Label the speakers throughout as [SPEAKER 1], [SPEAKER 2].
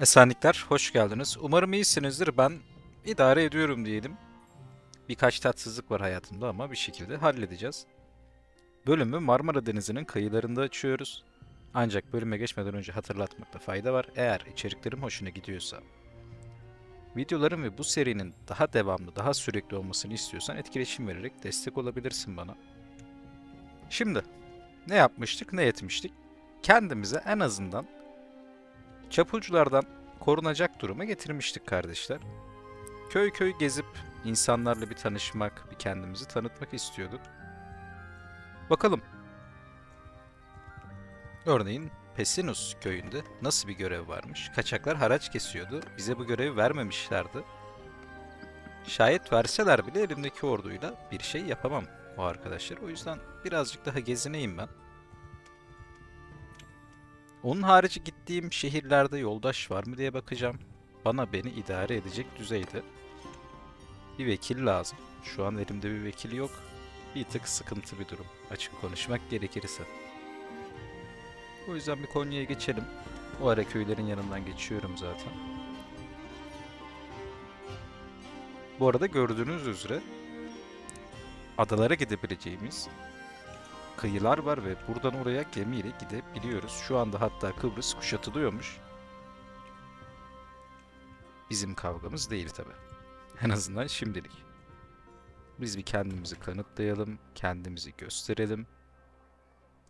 [SPEAKER 1] Esenlikler, hoş geldiniz. Umarım iyisinizdir. Ben idare ediyorum diyelim. Birkaç tatsızlık var hayatımda ama bir şekilde halledeceğiz. Bölümü Marmara Denizi'nin kıyılarında açıyoruz. Ancak bölüme geçmeden önce hatırlatmakta fayda var. Eğer içeriklerim hoşuna gidiyorsa, videolarım ve bu serinin daha devamlı, daha sürekli olmasını istiyorsan etkileşim vererek destek olabilirsin bana. Şimdi ne yapmıştık, ne etmiştik? Kendimize en azından çapulculardan korunacak duruma getirmiştik kardeşler. Köy köy gezip insanlarla bir tanışmak, bir kendimizi tanıtmak istiyorduk. Bakalım. Örneğin Pesinus köyünde nasıl bir görev varmış? Kaçaklar haraç kesiyordu. Bize bu görevi vermemişlerdi. Şayet verseler bile elimdeki orduyla bir şey yapamam o arkadaşlar. O yüzden birazcık daha gezineyim ben. Onun harici gittiğim şehirlerde yoldaş var mı diye bakacağım. Bana beni idare edecek düzeyde. Bir vekil lazım. Şu an elimde bir vekil yok. Bir tık sıkıntı bir durum. Açık konuşmak gerekirse. O yüzden bir Konya'ya geçelim. O ara köylerin yanından geçiyorum zaten. Bu arada gördüğünüz üzere adalara gidebileceğimiz kıyılar var ve buradan oraya gemiyle gidebiliyoruz. Şu anda hatta Kıbrıs kuşatılıyormuş. Bizim kavgamız değil tabi. En azından şimdilik. Biz bir kendimizi kanıtlayalım, kendimizi gösterelim.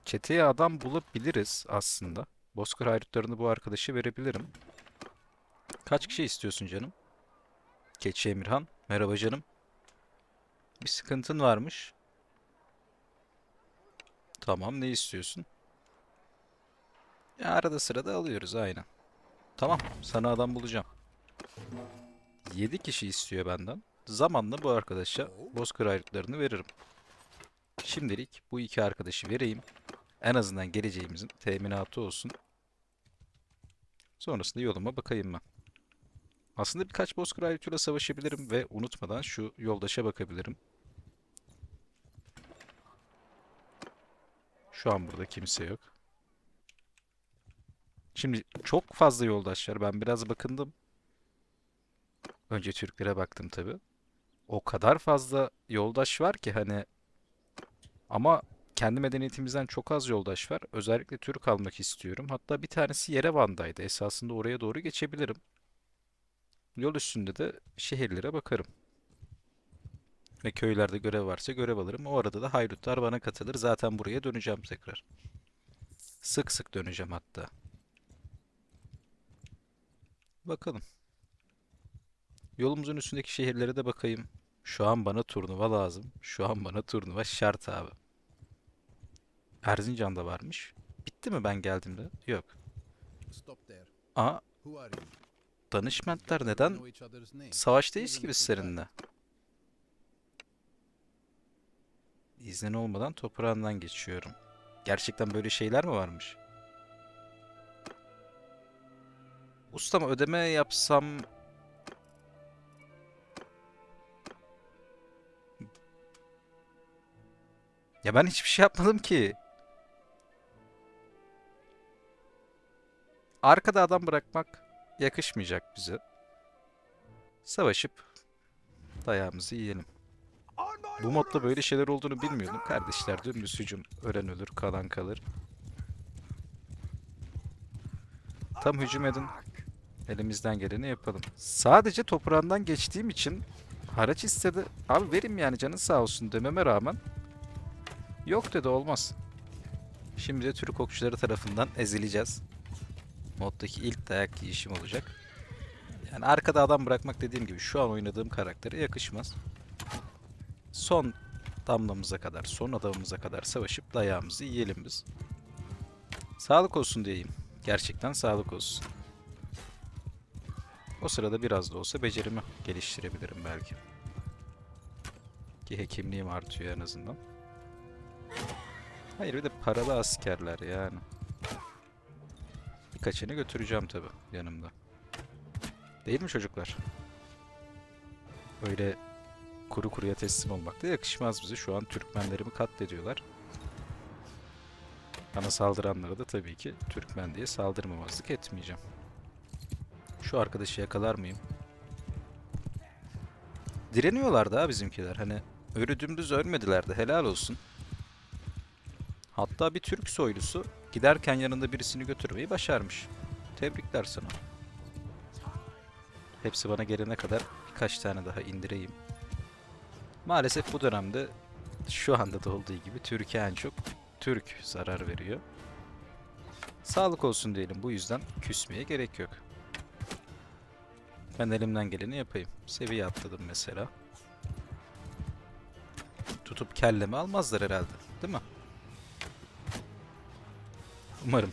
[SPEAKER 1] Çeteye adam bulabiliriz aslında. Bozkır haydutlarını bu arkadaşı verebilirim. Kaç kişi istiyorsun canım? Keçi Emirhan. Merhaba canım. Bir sıkıntın varmış. Tamam ne istiyorsun? Ya arada sırada alıyoruz aynen. Tamam sana adam bulacağım. 7 kişi istiyor benden. Zamanla bu arkadaşa bozkır ayrıtlarını veririm. Şimdilik bu iki arkadaşı vereyim. En azından geleceğimizin teminatı olsun. Sonrasında yoluma bakayım ben. Aslında birkaç bozkır ayrıtıyla savaşabilirim ve unutmadan şu yoldaşa bakabilirim. Şu an burada kimse yok. Şimdi çok fazla yoldaş var. Ben biraz bakındım. Önce Türklere baktım tabi. O kadar fazla yoldaş var ki hani ama kendi medeniyetimizden çok az yoldaş var. Özellikle Türk almak istiyorum. Hatta bir tanesi Yerevan'daydı. Esasında oraya doğru geçebilirim. Yol üstünde de şehirlere bakarım. Ve köylerde görev varsa görev alırım. O arada da haydutlar bana katılır. Zaten buraya döneceğim tekrar. Sık sık döneceğim hatta. Bakalım. Yolumuzun üstündeki şehirlere de bakayım. Şu an bana turnuva lazım. Şu an bana turnuva şart abi. Erzincan'da varmış. Bitti mi ben geldiğimde? Yok. Aa, danışmentler neden savaştayız
[SPEAKER 2] Even
[SPEAKER 1] ki İznin olmadan toprağından geçiyorum. Gerçekten böyle şeyler mi varmış? Ustama ödeme yapsam... Ya ben hiçbir şey yapmadım ki. Arkada adam bırakmak yakışmayacak bize. Savaşıp dayağımızı yiyelim. Bu modda böyle şeyler olduğunu bilmiyordum. Kardeşler dümdüz hücum. Ölen ölür, kalan kalır. Tam hücum edin. Elimizden geleni yapalım. Sadece toprağından geçtiğim için haraç istedi. Abi verim yani canın sağ olsun dememe rağmen. Yok dedi olmaz. Şimdi de Türk okçuları tarafından ezileceğiz. Moddaki ilk dayak yiyişim olacak. Yani arkada adam bırakmak dediğim gibi şu an oynadığım karaktere yakışmaz. Son damlamıza kadar, son adamımıza kadar savaşıp dayağımızı yiyelim biz. Sağlık olsun diyeyim. Gerçekten sağlık olsun. O sırada biraz da olsa becerimi geliştirebilirim belki. Ki hekimliğim artıyor en azından. Hayır bir de paralı askerler yani. Birkaçını götüreceğim tabi yanımda. Değil mi çocuklar? Öyle kuru kuruya teslim olmak da yakışmaz bize. Şu an Türkmenlerimi katlediyorlar. Bana saldıranlara da tabii ki Türkmen diye saldırmamazlık etmeyeceğim. Şu arkadaşı yakalar mıyım? Direniyorlar da bizimkiler. Hani öyle dümdüz ölmediler de helal olsun. Hatta bir Türk soylusu giderken yanında birisini götürmeyi başarmış. Tebrikler sana. Hepsi bana gelene kadar birkaç tane daha indireyim. Maalesef bu dönemde şu anda da olduğu gibi Türkiye en çok Türk zarar veriyor. Sağlık olsun diyelim bu yüzden küsmeye gerek yok. Ben elimden geleni yapayım. Seviye atladım mesela. Tutup kellemi almazlar herhalde. Değil mi? Umarım.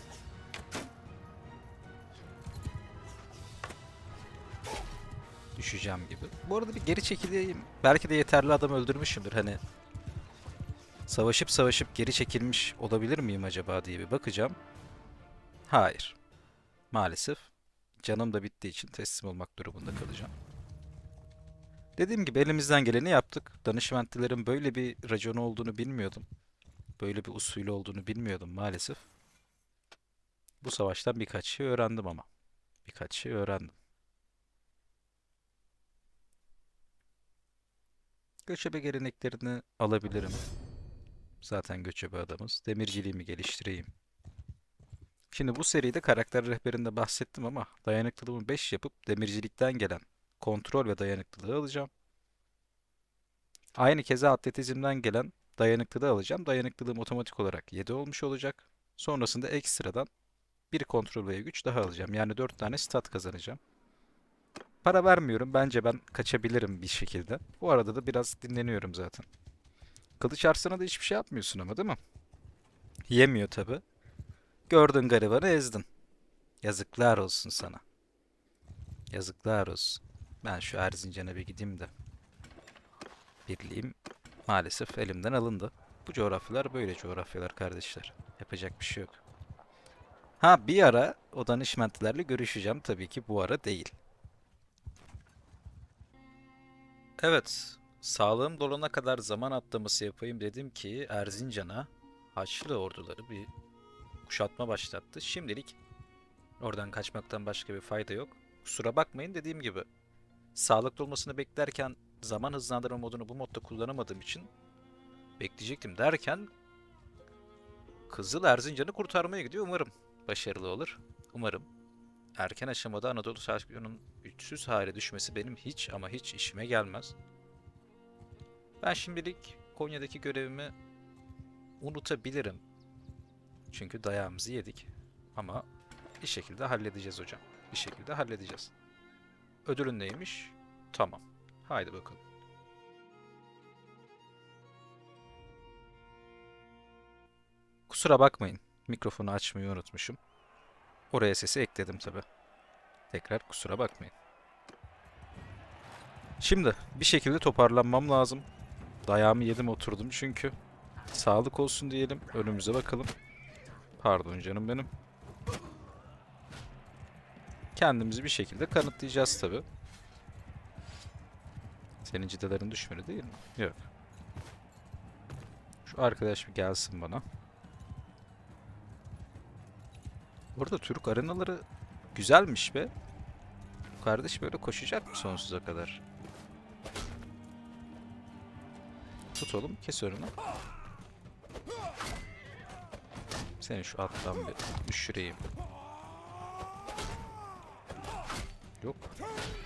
[SPEAKER 1] Düşeceğim gibi. Bu arada bir geri çekileyim. Belki de yeterli adam öldürmüşümdür. Hani savaşıp savaşıp geri çekilmiş olabilir miyim acaba diye bir bakacağım. Hayır. Maalesef. Canım da bittiği için teslim olmak durumunda kalacağım. Dediğim gibi elimizden geleni yaptık. Danışmentlilerin böyle bir raconu olduğunu bilmiyordum. Böyle bir usulü olduğunu bilmiyordum maalesef. Bu savaştan birkaç şey öğrendim ama. Birkaç şey öğrendim. Göçebe geleneklerini alabilirim. Zaten göçebe adamız. Demirciliğimi geliştireyim. Şimdi bu seride karakter rehberinde bahsettim ama dayanıklılığımı 5 yapıp demircilikten gelen kontrol ve dayanıklılığı alacağım. Aynı keza atletizmden gelen dayanıklılığı alacağım. Dayanıklılığım otomatik olarak 7 olmuş olacak. Sonrasında ekstradan bir kontrol ve güç daha alacağım. Yani 4 tane stat kazanacağım. Para vermiyorum. Bence ben kaçabilirim bir şekilde. Bu arada da biraz dinleniyorum zaten. Kılıç Arslan'a da hiçbir şey yapmıyorsun ama değil mi? Yemiyor tabi. Gördün garibanı ezdin. Yazıklar olsun sana. Yazıklar olsun. Ben şu Erzincan'a bir gideyim de. Birliğim maalesef elimden alındı. Bu coğrafyalar böyle coğrafyalar kardeşler. Yapacak bir şey yok. Ha bir ara o danışmentlerle görüşeceğim tabii ki bu ara değil. Evet, sağlığım dolana kadar zaman atlaması yapayım dedim ki Erzincan'a Haçlı orduları bir kuşatma başlattı. Şimdilik oradan kaçmaktan başka bir fayda yok. Kusura bakmayın dediğim gibi sağlıklı olmasını beklerken zaman hızlandırma modunu bu modda kullanamadığım için bekleyecektim derken Kızıl Erzincan'ı kurtarmaya gidiyor. Umarım başarılı olur. Umarım. Erken aşamada Anadolu Şampiyon'un güçsüz hale düşmesi benim hiç ama hiç işime gelmez. Ben şimdilik Konya'daki görevimi unutabilirim. Çünkü dayağımızı yedik. Ama bir şekilde halledeceğiz hocam. Bir şekilde halledeceğiz. Ödülün neymiş? Tamam. Haydi bakalım. Kusura bakmayın. Mikrofonu açmayı unutmuşum. Oraya sesi ekledim tabi. Tekrar kusura bakmayın. Şimdi bir şekilde toparlanmam lazım. Dayağımı yedim oturdum çünkü. Sağlık olsun diyelim. Önümüze bakalım. Pardon canım benim. Kendimizi bir şekilde kanıtlayacağız tabi. Senin cidelerin düşmedi değil mi? Yok. Şu arkadaş bir gelsin bana. Burada Türk arenaları güzelmiş be. Kardeş böyle koşacak mı sonsuza kadar? Tut oğlum, kes önünü. Seni şu alttan bir düşüreyim. Yok.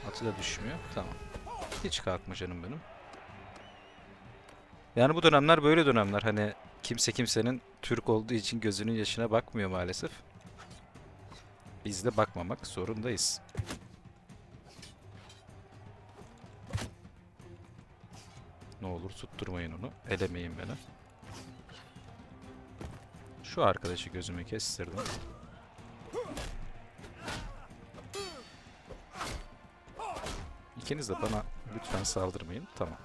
[SPEAKER 1] Atı da düşmüyor. Tamam. Hiç kalkma canım benim. Yani bu dönemler böyle dönemler. Hani kimse kimsenin Türk olduğu için gözünün yaşına bakmıyor maalesef. Biz de bakmamak zorundayız. Ne olur tutturmayın onu. Elemeyin beni. Şu arkadaşı gözüme kestirdim. İkiniz de bana lütfen saldırmayın. Tamam.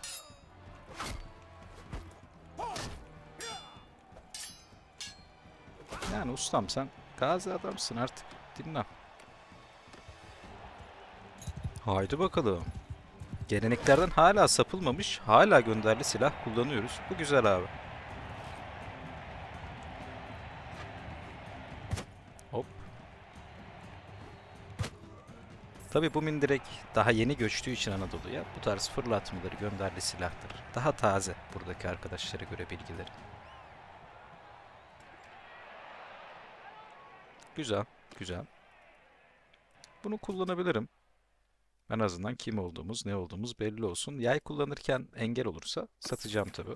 [SPEAKER 1] Yani ustam sen gazi adamsın artık. Dinle. Haydi bakalım. Geleneklerden hala sapılmamış, hala gönderli silah kullanıyoruz. Bu güzel abi. Hop. Tabi bu mindirek daha yeni göçtüğü için Anadolu'ya bu tarz fırlatmaları gönderdiği silahtır. Daha taze buradaki arkadaşlara göre bilgileri. Güzel, güzel. Bunu kullanabilirim. En azından kim olduğumuz, ne olduğumuz belli olsun. Yay kullanırken engel olursa satacağım tabi.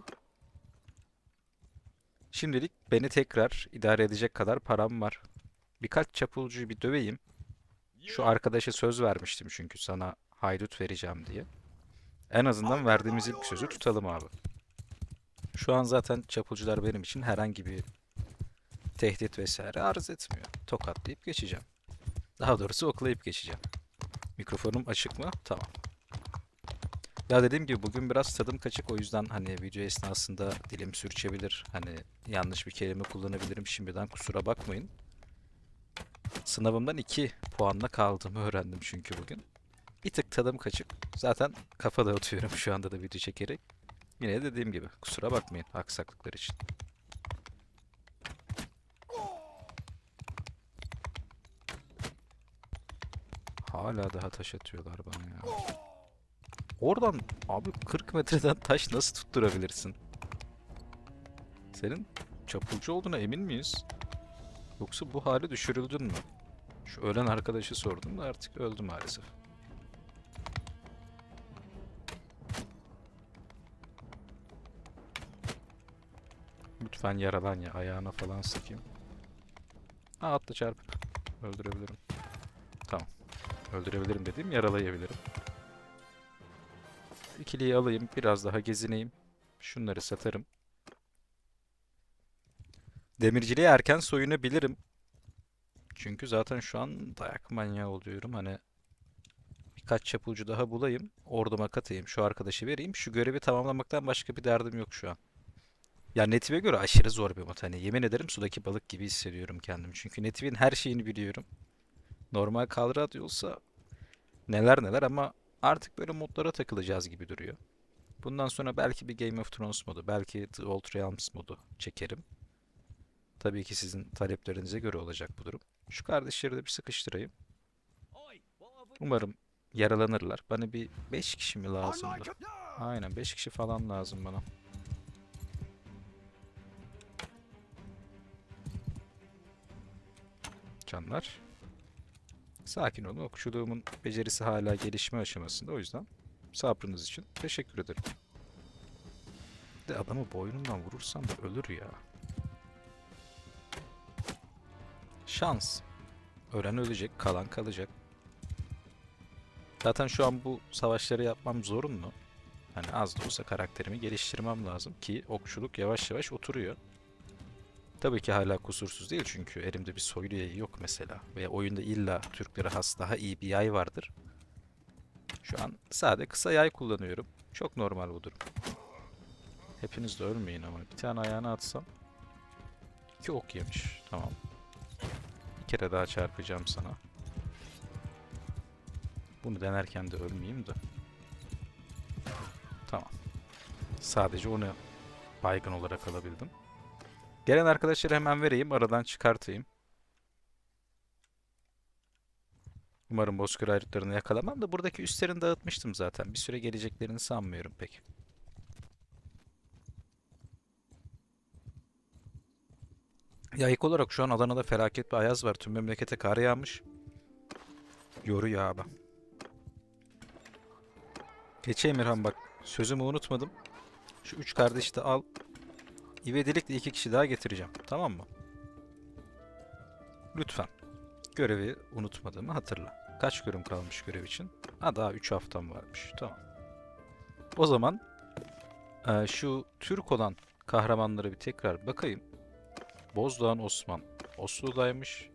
[SPEAKER 1] Şimdilik beni tekrar idare edecek kadar param var. Birkaç çapulcuyu bir döveyim. Şu arkadaşa söz vermiştim çünkü sana haydut vereceğim diye. En azından verdiğimiz ilk sözü tutalım abi. Şu an zaten çapulcular benim için herhangi bir tehdit vesaire arz etmiyor. Tokatlayıp geçeceğim. Daha doğrusu oklayıp geçeceğim. Mikrofonum açık mı? Tamam. Ya dediğim gibi bugün biraz tadım kaçık o yüzden hani video esnasında dilim sürçebilir. Hani yanlış bir kelime kullanabilirim şimdiden kusura bakmayın. Sınavımdan 2 puanla kaldığımı öğrendim çünkü bugün. Bir tık tadım kaçık. Zaten kafa dağıtıyorum şu anda da video çekerek. Yine dediğim gibi kusura bakmayın aksaklıklar için. Hala daha taş atıyorlar bana ya. Oradan abi 40 metreden taş nasıl tutturabilirsin? Senin çapulcu olduğuna emin miyiz? Yoksa bu hale düşürüldün mü? Şu ölen arkadaşı sordum da artık öldü maalesef. Lütfen yaralan ya ayağına falan sıkayım. Ha atla çarpıp öldürebilirim. Tamam. Öldürebilirim dediğim yaralayabilirim. İkiliyi alayım biraz daha gezineyim. Şunları satarım. Demirciliğe erken soyunabilirim. Çünkü zaten şu an dayak manyağı oluyorum. Hani birkaç çapulcu daha bulayım. Orduma katayım. Şu arkadaşı vereyim. Şu görevi tamamlamaktan başka bir derdim yok şu an. Ya Netive'e göre aşırı zor bir mod. Hani yemin ederim sudaki balık gibi hissediyorum kendimi. Çünkü Netive'nin her şeyini biliyorum. Normal Colorado olsa neler neler ama artık böyle modlara takılacağız gibi duruyor. Bundan sonra belki bir Game of Thrones modu, belki The Old Realms modu çekerim. Tabii ki sizin taleplerinize göre olacak bu durum. Şu kardeşleri de bir sıkıştırayım. Umarım yaralanırlar. Bana bir 5 kişi mi lazımdı? Aynen 5 kişi falan lazım bana. Canlar. Sakin olun. Okçuluğumun becerisi hala gelişme aşamasında. O yüzden sabrınız için teşekkür ederim. De adamı boynundan vurursam da ölür ya. Şans. Ölen ölecek, kalan kalacak. Zaten şu an bu savaşları yapmam zorunlu. Hani az da olsa karakterimi geliştirmem lazım ki okçuluk yavaş yavaş oturuyor. Tabii ki hala kusursuz değil çünkü elimde bir soylu yayı yok mesela. Ve oyunda illa Türklere has daha iyi bir yay vardır. Şu an sade kısa yay kullanıyorum. Çok normal bu durum. Hepiniz de ölmeyin ama bir tane ayağına atsam. İki ok yemiş. Tamam. Bir kere daha çarpacağım sana. Bunu denerken de ölmeyeyim de. Tamam. Sadece onu baygın olarak alabildim. Gelen arkadaşları hemen vereyim, aradan çıkartayım. Umarım bozkır ayrıtlarını yakalamam da buradaki üstlerini dağıtmıştım zaten. Bir süre geleceklerini sanmıyorum pek. Ya ilk olarak şu an Adana'da felaket bir ayaz var. Tüm memlekete kar yağmış. Yoruyor abi. Geçe Emirhan bak. Sözümü unutmadım. Şu üç kardeşi de al. İvedilikle iki kişi daha getireceğim. Tamam mı? Lütfen. Görevi unutmadığımı hatırla. Kaç görüm kalmış görev için? Ha daha 3 haftam varmış. Tamam. O zaman eee, şu Türk olan kahramanlara bir tekrar bakayım. Bozdağ'ın Osman. Oslo'daymış.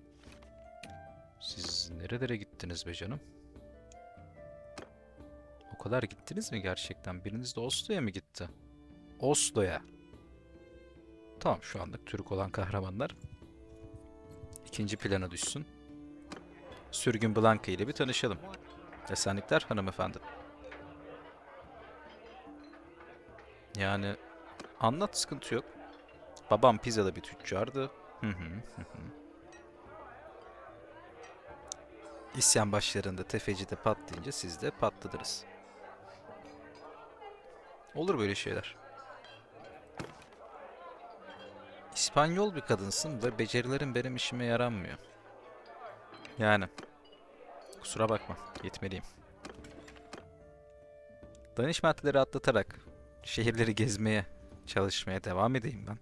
[SPEAKER 1] Siz nerelere gittiniz be canım? O kadar gittiniz mi gerçekten? Biriniz de Oslo'ya mı gitti? Oslo'ya. Tamam şu anlık Türk olan kahramanlar ikinci plana düşsün. Sürgün Blanka ile bir tanışalım. Esenlikler hanımefendi. Yani anlat sıkıntı yok. Babam Pisa'da bir tüccardı. Hı hı hı hı. İsyan başlarında tefeci de patlayınca siz de patladınız. Olur böyle şeyler. İspanyol bir kadınsın ve becerilerin benim işime yaranmıyor. Yani. Kusura bakma. Yetmeliyim. Danışmentleri atlatarak şehirleri gezmeye çalışmaya devam edeyim ben.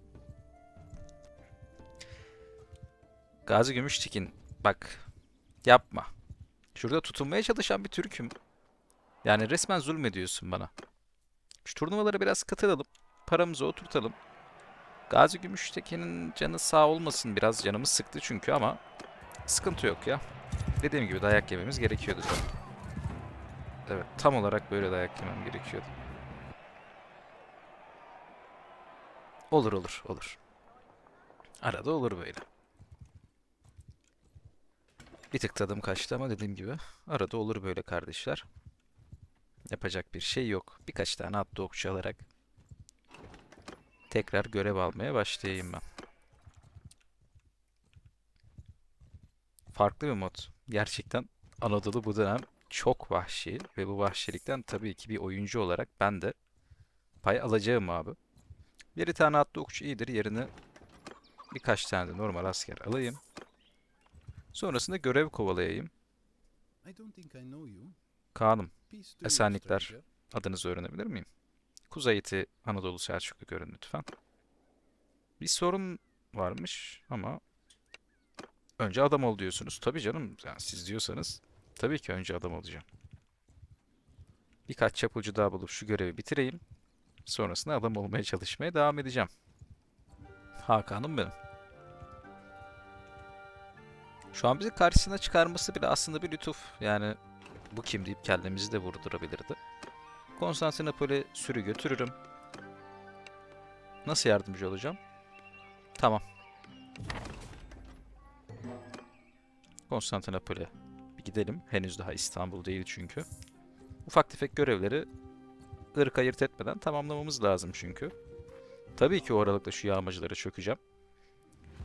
[SPEAKER 1] Gazi Gümüştekin bak yapma. Şurada tutunmaya çalışan bir Türk'üm. Yani resmen zulmediyorsun bana. Şu turnuvalara biraz katılalım. Paramızı oturtalım. Gazi Gümüştekin'in canı sağ olmasın. Biraz canımız sıktı çünkü ama sıkıntı yok ya. Dediğim gibi dayak yememiz gerekiyordu. Evet tam olarak böyle dayak yemem gerekiyordu. Olur olur olur. Arada olur böyle. Bir tık tadım kaçtı ama dediğim gibi arada olur böyle kardeşler. Yapacak bir şey yok. Birkaç tane atlı okçu alarak tekrar görev almaya başlayayım ben. Farklı bir mod. Gerçekten Anadolu bu dönem çok vahşi ve bu vahşilikten tabii ki bir oyuncu olarak ben de pay alacağım abi. Bir tane atlı okçu iyidir. Yerine birkaç tane de normal asker alayım. Sonrasında görev kovalayayım. Kaan'ım Esenlikler. adınızı öğrenebilir miyim? Kuzeyiti Anadolu Selçuklu görün lütfen. Bir sorun varmış ama önce adam ol diyorsunuz. Tabii canım yani siz diyorsanız tabii ki önce adam olacağım. Birkaç çapulcu daha bulup şu görevi bitireyim. Sonrasında adam olmaya çalışmaya devam edeceğim. Hakan'ım benim. Şu an bizi karşısına çıkarması bile aslında bir lütuf. Yani bu kim deyip kendimizi de vurdurabilirdi. Konstantinopol'e sürü götürürüm. Nasıl yardımcı olacağım? Tamam. Konstantinopol'e bir gidelim. Henüz daha İstanbul değil çünkü. Ufak tefek görevleri ırk ayırt etmeden tamamlamamız lazım çünkü. Tabii ki o aralıkta şu yağmacıları çökeceğim.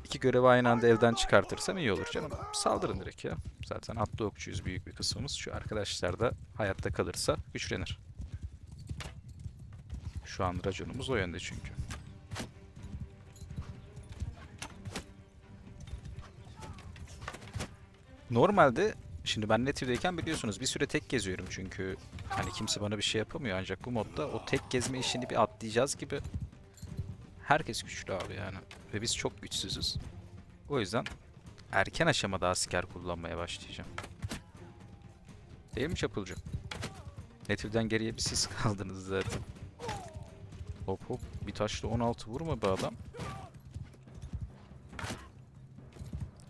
[SPEAKER 1] İki görevi aynı anda elden çıkartırsam iyi olur canım. Saldırın direkt ya. Zaten atlı okçuyuz büyük bir kısmımız. Şu arkadaşlar da hayatta kalırsa güçlenir. Şu an raconumuz o yönde çünkü. Normalde şimdi ben Native'deyken biliyorsunuz bir süre tek geziyorum çünkü hani kimse bana bir şey yapamıyor ancak bu modda o tek gezme işini bir atlayacağız gibi herkes güçlü abi yani ve biz çok güçsüzüz. O yüzden erken aşamada asker kullanmaya başlayacağım. Değil mi Çapulcu? Native'den geriye bir siz kaldınız zaten. Hop hop bir taşla 16 vurma be adam.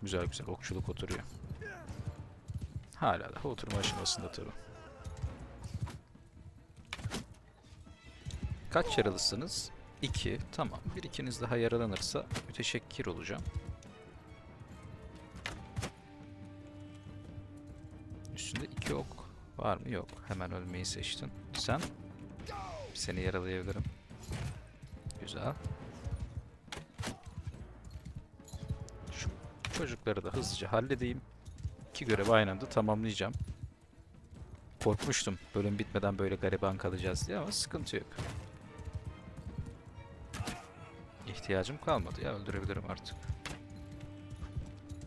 [SPEAKER 1] Güzel güzel okçuluk oturuyor. Hala daha oturma aşamasında tabi. Kaç yaralısınız? 2. Tamam. Bir ikiniz daha yaralanırsa müteşekkir olacağım. Üstünde iki ok var mı? Yok. Hemen ölmeyi seçtin. Sen? Seni yaralayabilirim. Güzel. Şu çocukları da hızlıca halledeyim. İki görevi aynı anda tamamlayacağım. Korkmuştum bölüm bitmeden böyle gariban kalacağız diye ama sıkıntı yok. İhtiyacım kalmadı ya öldürebilirim artık.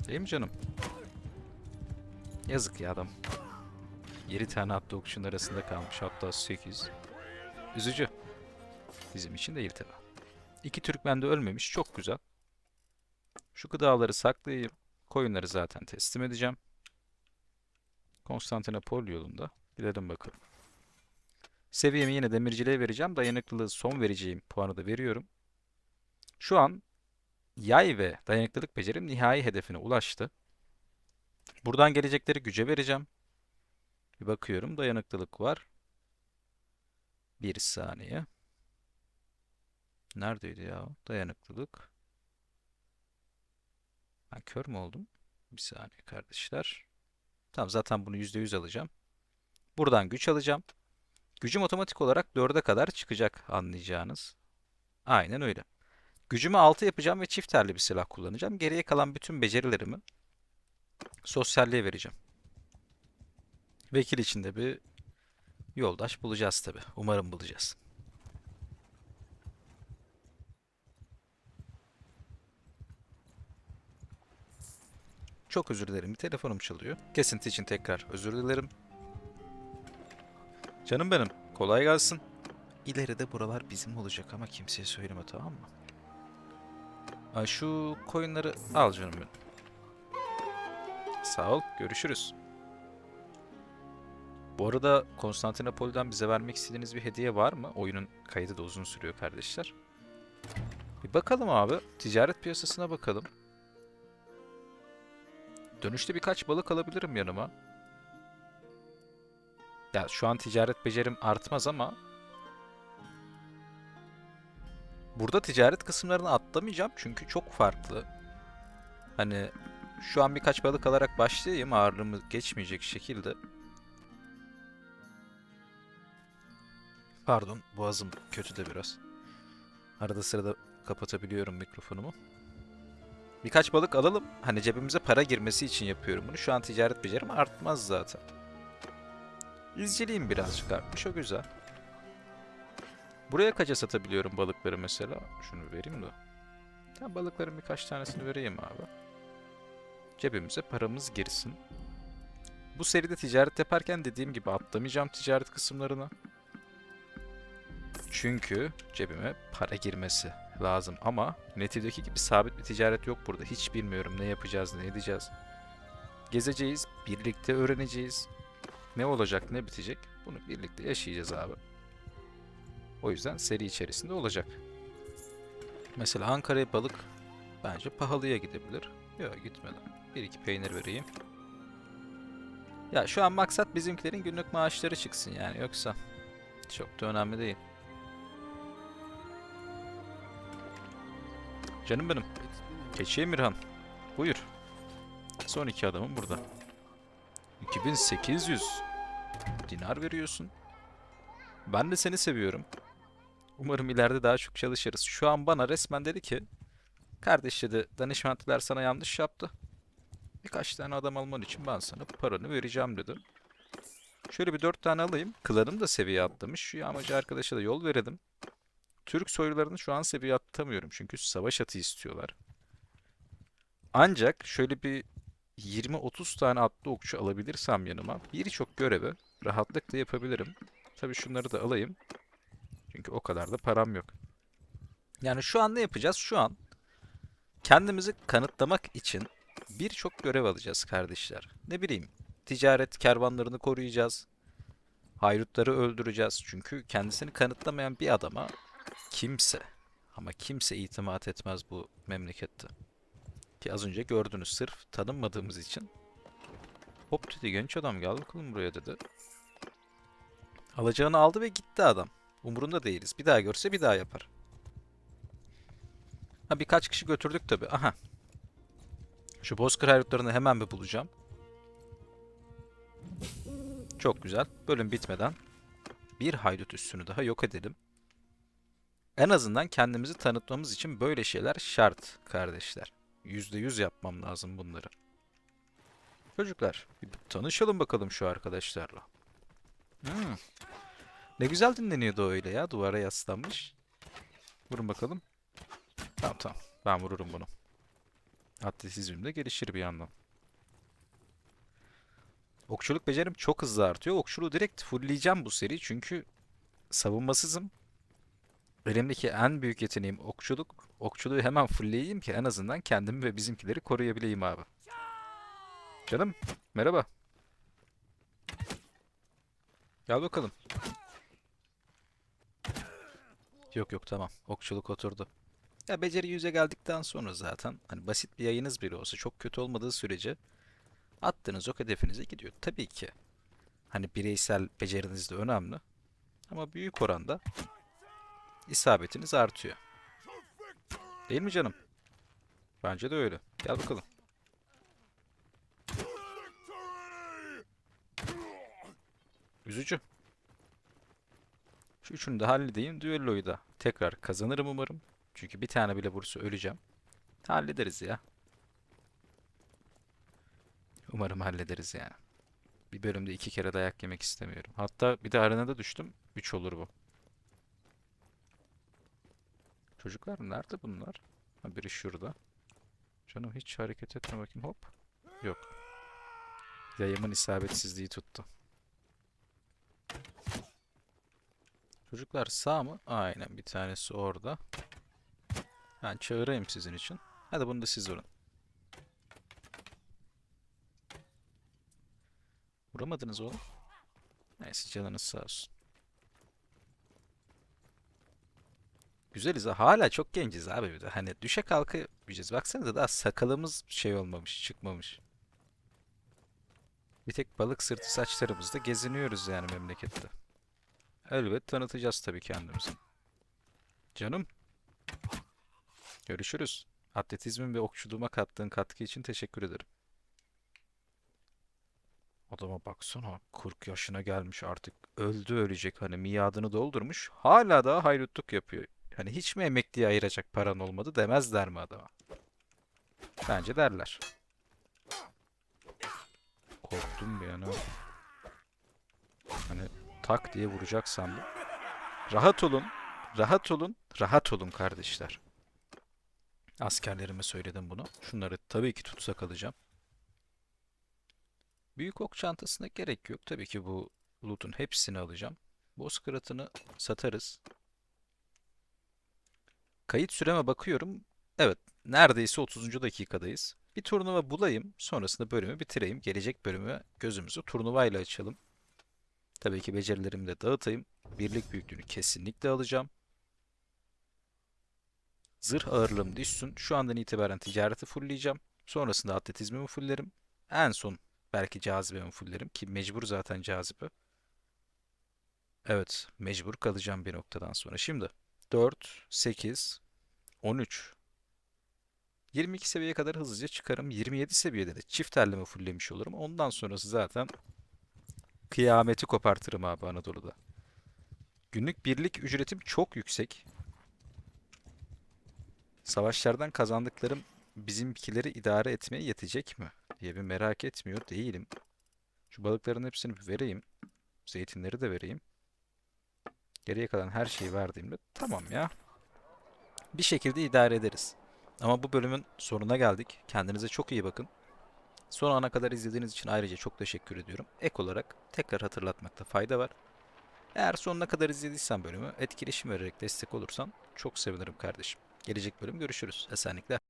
[SPEAKER 1] Değil mi canım? Yazık ya adam. 7 tane atlı okçunun arasında kalmış hatta 8. Üzücü. Bizim için değil tabi. İki Türkmen de ölmemiş çok güzel. Şu gıdaları saklayayım. Koyunları zaten teslim edeceğim. Konstantinopol yolunda. Gidelim bakalım. Seviyemi yine demirciliğe vereceğim. Dayanıklılığı son vereceğim puanı da veriyorum. Şu an yay ve dayanıklılık becerim nihai hedefine ulaştı. Buradan gelecekleri güce vereceğim. Bir bakıyorum dayanıklılık var. Bir saniye. Neredeydi ya? Dayanıklılık. Ben kör mü oldum? Bir saniye kardeşler. Tamam zaten bunu %100 alacağım. Buradan güç alacağım. Gücüm otomatik olarak 4'e kadar çıkacak anlayacağınız. Aynen öyle. Gücümü 6 yapacağım ve çift telli bir silah kullanacağım. Geriye kalan bütün becerilerimi sosyalliğe vereceğim. Vekil içinde bir yoldaş bulacağız tabi. Umarım bulacağız. Çok özür dilerim. Bir telefonum çalıyor. Kesinti için tekrar özür dilerim. Canım benim. Kolay gelsin. İleride buralar bizim olacak ama kimseye söyleme tamam mı? Ay şu coinleri al canım benim. Sağ ol. Görüşürüz. Bu arada Konstantinopol'den bize vermek istediğiniz bir hediye var mı? Oyunun kaydı da uzun sürüyor kardeşler. Bir bakalım abi. Ticaret piyasasına bakalım. Dönüşte birkaç balık alabilirim yanıma. Ya şu an ticaret becerim artmaz ama Burada ticaret kısımlarını atlamayacağım çünkü çok farklı. Hani şu an birkaç balık alarak başlayayım ağırlığımı geçmeyecek şekilde. Pardon boğazım kötü de biraz. Arada sırada kapatabiliyorum mikrofonumu. Birkaç balık alalım. Hani cebimize para girmesi için yapıyorum bunu. Şu an ticaret becerim artmaz zaten. İzcileyim birazcık artmış o güzel. Buraya kaça satabiliyorum balıkları mesela? Şunu vereyim de. Ben balıkların birkaç tanesini vereyim abi. Cebimize paramız girsin. Bu seride ticaret yaparken dediğim gibi atlamayacağım ticaret kısımlarını. Çünkü cebime para girmesi lazım ama Netive'deki gibi sabit bir ticaret yok burada. Hiç bilmiyorum ne yapacağız, ne edeceğiz. Gezeceğiz, birlikte öğreneceğiz. Ne olacak, ne bitecek bunu birlikte yaşayacağız abi. O yüzden seri içerisinde olacak. Mesela Ankara'ya balık bence pahalıya gidebilir. Yok gitmedi. Bir iki peynir vereyim. Ya şu an maksat bizimkilerin günlük maaşları çıksın yani yoksa çok da önemli değil. Canım benim. Keçi Emirhan. Buyur. Son iki adamım burada. 2800 dinar veriyorsun. Ben de seni seviyorum. Umarım ileride daha çok çalışırız. Şu an bana resmen dedi ki Kardeş dedi danışmanlar sana yanlış yaptı. Birkaç tane adam alman için ben sana paranı vereceğim dedi. Şöyle bir dört tane alayım. Klanım da seviye atlamış. Şu yağmacı arkadaşa da yol verelim. Türk soylularını şu an seviye atlatamıyorum çünkü savaş atı istiyorlar. Ancak şöyle bir 20-30 tane atlı okçu alabilirsem yanıma birçok görevi rahatlıkla yapabilirim. Tabii şunları da alayım. Çünkü o kadar da param yok. Yani şu an ne yapacağız? Şu an kendimizi kanıtlamak için birçok görev alacağız kardeşler. Ne bileyim, ticaret kervanlarını koruyacağız. Hayrutları öldüreceğiz. Çünkü kendisini kanıtlamayan bir adama kimse ama kimse itimat etmez bu memlekette. Ki az önce gördünüz sırf tanınmadığımız için. Hop dedi genç adam gel bakalım buraya dedi. Alacağını aldı ve gitti adam. Umurunda değiliz. Bir daha görse bir daha yapar. Ha birkaç kişi götürdük tabi. Aha. Şu Bozkır hayrutlarını hemen bir bulacağım. Çok güzel. Bölüm bitmeden bir haydut üssünü daha yok edelim. En azından kendimizi tanıtmamız için böyle şeyler şart kardeşler. %100 yapmam lazım bunları. Çocuklar, bir tanışalım bakalım şu arkadaşlarla. Hmm. Ne güzel dinleniyordu öyle ya, duvara yaslanmış. Vurun bakalım. Tamam tamam, ben vururum bunu. Atletizmim de gelişir bir yandan. Okçuluk becerim çok hızlı artıyor. Okçuluğu direkt fullleyeceğim bu seri çünkü savunmasızım. Elimdeki en büyük yeteneğim okçuluk. Okçuluğu hemen fullleyeyim ki en azından kendimi ve bizimkileri koruyabileyim abi. Canım, merhaba. Gel bakalım. Yok yok tamam. Okçuluk oturdu. Ya beceri yüze geldikten sonra zaten hani basit bir yayınız bile olsa çok kötü olmadığı sürece attığınız ok hedefinize gidiyor. Tabii ki. Hani bireysel beceriniz de önemli. Ama büyük oranda isabetiniz artıyor. Değil mi canım? Bence de öyle. Gel bakalım. Üzücü. Şu üçünü de halledeyim. Düelloyu da tekrar kazanırım umarım. Çünkü bir tane bile vursa öleceğim. Hallederiz ya. Umarım hallederiz yani. Bir bölümde iki kere dayak yemek istemiyorum. Hatta bir de arenada düştüm. 3 olur bu. Çocuklar nerede bunlar? Ha, biri şurada. Canım hiç hareket etme bakayım hop. Yok. Yayımın isabetsizliği tuttu. Çocuklar sağ mı? Aynen bir tanesi orada. Ben çağırayım sizin için. Hadi bunu da siz vurun. Vuramadınız oğlum. Neyse canınız sağ olsun. Güzeliz ha. Hala çok genciz abi bir de. Hani düşe kalka yapacağız. Baksanıza daha sakalımız şey olmamış, çıkmamış. Bir tek balık sırtı saçlarımızda geziniyoruz yani memlekette. Elbet tanıtacağız tabii kendimizi. Canım. Görüşürüz. Atletizmin ve okçuluğuma kattığın katkı için teşekkür ederim. Adama baksana 40 yaşına gelmiş artık öldü ölecek hani miadını doldurmuş hala daha hayrutluk yapıyor. Hani hiç mi emekliye ayıracak paran olmadı demezler mi adama? Bence derler. Korktum bir yana. Hani tak diye vuracak sandım. Rahat olun, rahat olun, rahat olun kardeşler. Askerlerime söyledim bunu. Şunları tabii ki tutsak alacağım. Büyük ok çantasına gerek yok. Tabii ki bu loot'un hepsini alacağım. Bozkıratını satarız. Kayıt süreme bakıyorum. Evet, neredeyse 30. dakikadayız. Bir turnuva bulayım. Sonrasında bölümü bitireyim. Gelecek bölümü gözümüzü turnuvayla açalım. Tabii ki becerilerimi de dağıtayım. Birlik büyüklüğünü kesinlikle alacağım. Zırh ağırlığım düşsün. Şu andan itibaren ticareti fullleyeceğim. Sonrasında atletizmimi fulllerim. En son belki cazibemi fulllerim ki mecbur zaten cazibe. Evet, mecbur kalacağım bir noktadan sonra. Şimdi 4, 8, 13. 22 seviyeye kadar hızlıca çıkarım. 27 seviyede de çift terleme fulllemiş olurum. Ondan sonrası zaten kıyameti kopartırım abi Anadolu'da. Günlük birlik ücretim çok yüksek. Savaşlardan kazandıklarım bizimkileri idare etmeye yetecek mi diye bir merak etmiyor değilim. Şu balıkların hepsini vereyim. Zeytinleri de vereyim. Geriye kalan her şeyi verdiğimde tamam ya. Bir şekilde idare ederiz. Ama bu bölümün sonuna geldik. Kendinize çok iyi bakın. Son ana kadar izlediğiniz için ayrıca çok teşekkür ediyorum. Ek olarak tekrar hatırlatmakta fayda var. Eğer sonuna kadar izlediysen bölümü etkileşim vererek destek olursan çok sevinirim kardeşim. Gelecek bölüm görüşürüz. Esenlikler.